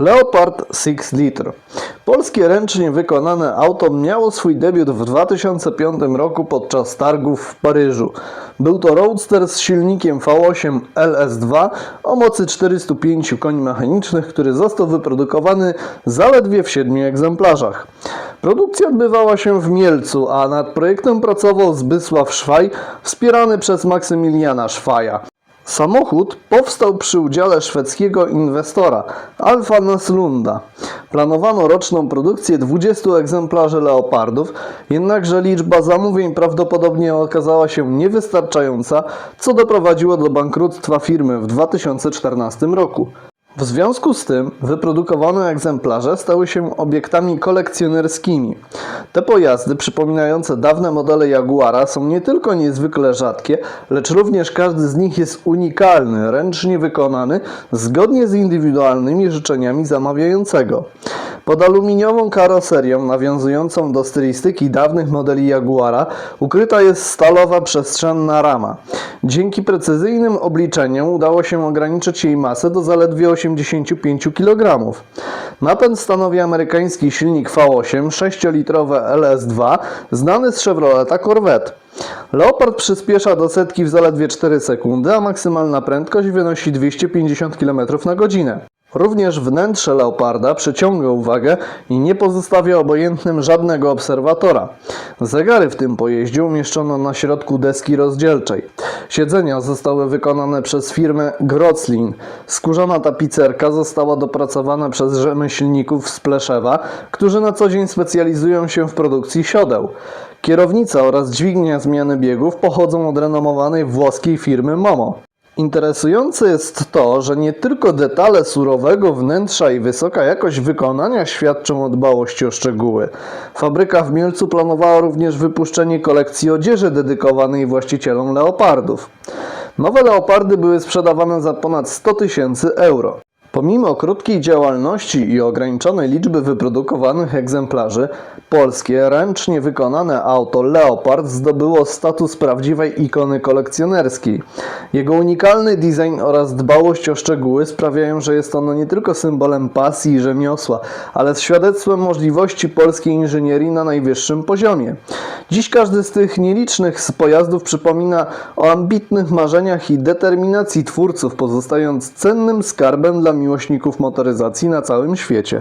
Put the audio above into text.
Leopard 6 Liter. Polskie ręcznie wykonane auto miało swój debiut w 2005 roku podczas targów w Paryżu. Był to roadster z silnikiem V8 LS2 o mocy 405 koni mechanicznych, który został wyprodukowany zaledwie w 7 egzemplarzach. Produkcja odbywała się w Mielcu, a nad projektem pracował Zbysław Szwaj, wspierany przez Maksymiliana Szwaja. Samochód powstał przy udziale szwedzkiego inwestora Alfa Naslunda. Planowano roczną produkcję 20 egzemplarzy leopardów, jednakże liczba zamówień prawdopodobnie okazała się niewystarczająca, co doprowadziło do bankructwa firmy w 2014 roku. W związku z tym wyprodukowane egzemplarze stały się obiektami kolekcjonerskimi. Te pojazdy, przypominające dawne modele Jaguara, są nie tylko niezwykle rzadkie, lecz również każdy z nich jest unikalny, ręcznie wykonany, zgodnie z indywidualnymi życzeniami zamawiającego. Pod aluminiową karoserią nawiązującą do stylistyki dawnych modeli Jaguara ukryta jest stalowa przestrzenna rama. Dzięki precyzyjnym obliczeniom udało się ograniczyć jej masę do zaledwie 85 kg. Napęd stanowi amerykański silnik V8 6-litrowe LS2 znany z Chevroleta Corvette. Leopard przyspiesza do setki w zaledwie 4 sekundy, a maksymalna prędkość wynosi 250 km na godzinę. Również wnętrze Leoparda przyciąga uwagę i nie pozostawia obojętnym żadnego obserwatora. Zegary w tym pojeździe umieszczono na środku deski rozdzielczej. Siedzenia zostały wykonane przez firmę Groclin. Skórzana tapicerka została dopracowana przez rzemieślników z Pleszewa, którzy na co dzień specjalizują się w produkcji siodeł. Kierownica oraz dźwignia zmiany biegów pochodzą od renomowanej włoskiej firmy Momo. Interesujące jest to, że nie tylko detale surowego wnętrza i wysoka jakość wykonania świadczą o dbałości o szczegóły. Fabryka w Mielcu planowała również wypuszczenie kolekcji odzieży dedykowanej właścicielom leopardów. Nowe leopardy były sprzedawane za ponad 100 tysięcy euro. Pomimo krótkiej działalności i ograniczonej liczby wyprodukowanych egzemplarzy, polskie ręcznie wykonane auto Leopard zdobyło status prawdziwej ikony kolekcjonerskiej. Jego unikalny design oraz dbałość o szczegóły sprawiają, że jest ono nie tylko symbolem pasji i rzemiosła, ale świadectwem możliwości polskiej inżynierii na najwyższym poziomie. Dziś każdy z tych nielicznych pojazdów przypomina o ambitnych marzeniach i determinacji twórców, pozostając cennym skarbem dla miłośników motoryzacji na całym świecie.